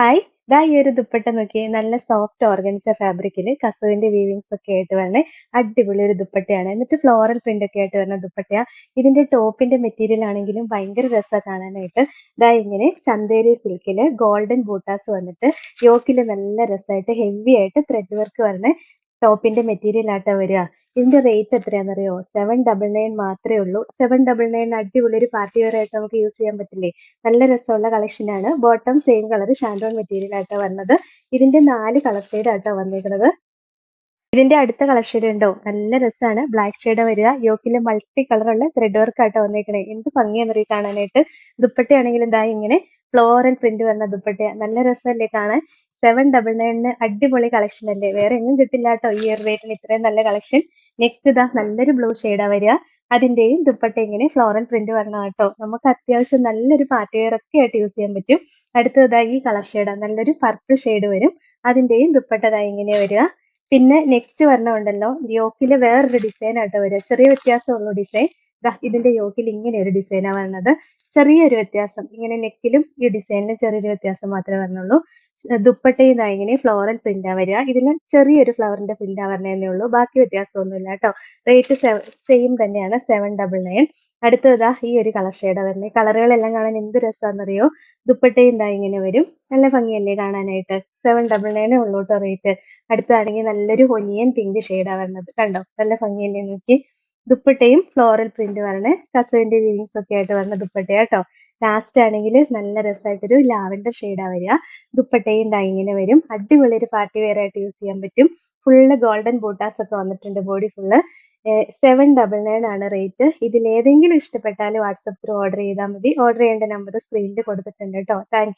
Hi ദാ ഈ ഒരു ദുപ്പട്ട നോക്കിയേ. നല്ല സോഫ്റ്റ് ഓർഗൻസ ഫാബ്രിക്കിൽ കസുവിന്റെ വീവിങ്സ് ഒക്കെ ആയിട്ട് വരണേ. അടിപൊളി ഒരു ദുപ്പട്ടയാണ്. എന്നിട്ട് ഫ്ലോറൽ പ്രിന്റ് ഒക്കെ ആയിട്ട് വരുന്ന ദുപ്പട്ടയാ. ഇതിന്റെ ടോപ്പിന്റെ മെറ്റീരിയൽ ആണെങ്കിലും ഭയങ്കര രസമാണ് കാണാനായിട്ട്. ദാ ഇങ്ങനെ ചന്തേരി സിൽക്കിൽ ഗോൾഡൻ ബൂട്ടാസ് വന്നിട്ട് യോക്കിൽ നല്ല രസമായിട്ട് ഹെവി ആയിട്ട് ത്രെഡ് വർക്ക് വരുന്ന ടോപ്പിന്റെ മെറ്റീരിയൽ ആയിട്ടാ വരിക. ഇതിന്റെ റേറ്റ് എത്രയാണെന്നറിയോ? സെവൻ ഡബിൾ നയൻ മാത്രമേ ഉള്ളൂ. സെവൻ ഡബിൾ നയൻ അടിപൊളി ഒരു പാർട്ടി വെയർ ആയിട്ട് നമുക്ക് യൂസ് ചെയ്യാൻ പറ്റില്ലേ? നല്ല രസമുള്ള കളക്ഷനാണ് ബോട്ടം സെയിം കളർ ഷാൻഡോൺ മെറ്റീരിയൽ ആയിട്ടാണ് വന്നത്. ഇതിന്റെ നാല് കളർ ഷെയ്ഡ് ആയിട്ടാണ് വന്നിരിക്കുന്നത് ഇതിന്റെ അടുത്ത കളർ ഷെയ്ഡ് ഉണ്ടോ? നല്ല രസമാണ്. ബ്ലാക്ക് ഷെയ്ഡ് വരിക. യോക്കിൽ മൾട്ടി കളറുള്ള ത്രെഡ് വർക്ക് ആയിട്ട് വന്നേക്കണേ. എന്ത് ഭംഗിയാണെന്നറിയ കാണാനായിട്ട്. ദുപ്പട്ടയാണെങ്കിൽ എന്താ ഇങ്ങനെ ഫ്ലോറൽ പ്രിന്റ് വരുന്ന ദുപ്പട്ട നല്ല രസമല്ലേ കാണാൻ? സെവൻ ഡബിൾ നയനിന് അടിപൊളി കളക്ഷൻ അല്ലേ? വേറെ എങ്ങും കിട്ടില്ല കേട്ടോ ഈ ഇയർ റേറ്റിന് ഇത്രയും നല്ല കളക്ഷൻ നെക്സ്റ്റ് ഇതാ നല്ലൊരു ബ്ലൂ ഷെയ്ഡാ വരിക. അതിന്റെയും ദുപ്പട്ട ഇങ്ങനെ ഫ്ലോറൽ പ്രിന്റ് വരണം കേട്ടോ. നമുക്ക് അത്യാവശ്യം നല്ലൊരു പാർട്ടി വെയർ ഒക്കെ ആയിട്ട് യൂസ് ചെയ്യാൻ പറ്റും. അടുത്തതായി ഈ കളർ ഷെയ്ഡാ നല്ലൊരു പർപ്പിൾ ഷെയ്ഡ് വരും. അതിന്റെയും ദുപ്പട്ടതായി ഇങ്ങനെ വരിക. പിന്നെ നെക്സ്റ്റ് വരണമുണ്ടല്ലോ യോക്കിൽ വേറൊരു ഡിസൈൻ ആട്ടോ വരിക. ചെറിയ വ്യത്യാസമുള്ളൂ ഡിസൈൻ ഇതിന്റെ യോക്കിൽ ഇങ്ങനെ ഒരു ഡിസൈനാണ് വരുന്നത് ചെറിയൊരു വ്യത്യാസം. ഇങ്ങനെ നെക്കിലും ഈ ഡിസൈനിലും ചെറിയൊരു വ്യത്യാസം മാത്രമേ വരുന്നുള്ളൂ ദുപ്പട്ടയും ദാ ഇങ്ങനെ ഫ്ലോറൽ പ്രിന്റാ വരിക. ഇതിന് ചെറിയൊരു ഫ്ലവറിന്റെ പ്രിന്റാ വരണേ ഉള്ളൂ. ബാക്കി വ്യത്യാസമൊന്നുമില്ല കേട്ടോ. റേറ്റ് സെയിം തന്നെയാണ്. സെവൻ ഡബിൾ നയൻ അടുത്തതാ ഈ ഒരു കളർ ഷെയ്ഡാ വരുന്നത് കളറുകളെല്ലാം കാണാൻ എന്ത് രസമാണെന്നറിയോ ദുപ്പട്ടയും ദാ ഇങ്ങനെ വരും. നല്ല ഭംഗിയല്ലേ കാണാനായിട്ട്? സെവൻ ഡബിൾ നയനേ ഉള്ളൂ കേട്ടോ റേറ്റ് അടുത്താണെങ്കിൽ നല്ലൊരു ഒനിയൻ പിങ്ക് ഷെയ്ഡാ വരുന്നത് കണ്ടോ? നല്ല ഭംഗിയല്ലേ നോക്കി. ദുപ്പട്ടയും ഫ്ലോറൽ പ്രിന്റ് വരണേ കസവിന്റെ വീവിങ്സ് ഒക്കെ ആയിട്ട് വരണ ദുപ്പട്ട കേട്ടോ ലാസ്റ്റ് ആണെങ്കിൽ നല്ല രസമായിട്ടൊരു ലാവൻഡർ ഷെയ്ഡാ വരിക. ദുപ്പട്ടയും ദാ ഇങ്ങനെ വരും. അടിപൊളി ഒരു പാർട്ടി വെയർ ആയിട്ട് യൂസ് ചെയ്യാൻ പറ്റും. ഫുള്ള് ഗോൾഡൻ ബൂട്ടാസ് ഒക്കെ വന്നിട്ടുണ്ട് body full seven double nine ആണ് റേറ്റ് ഇതിൽ ഏതെങ്കിലും ഇഷ്ടപ്പെട്ടാൽ ത്രൂ ഓർഡർ ചെയ്താൽ മതി. ഓർഡർ ചെയ്യേണ്ട നമ്പർ സ്ക്രീനിൽ കൊടുത്തിട്ടുണ്ട് കേട്ടോ താങ്ക്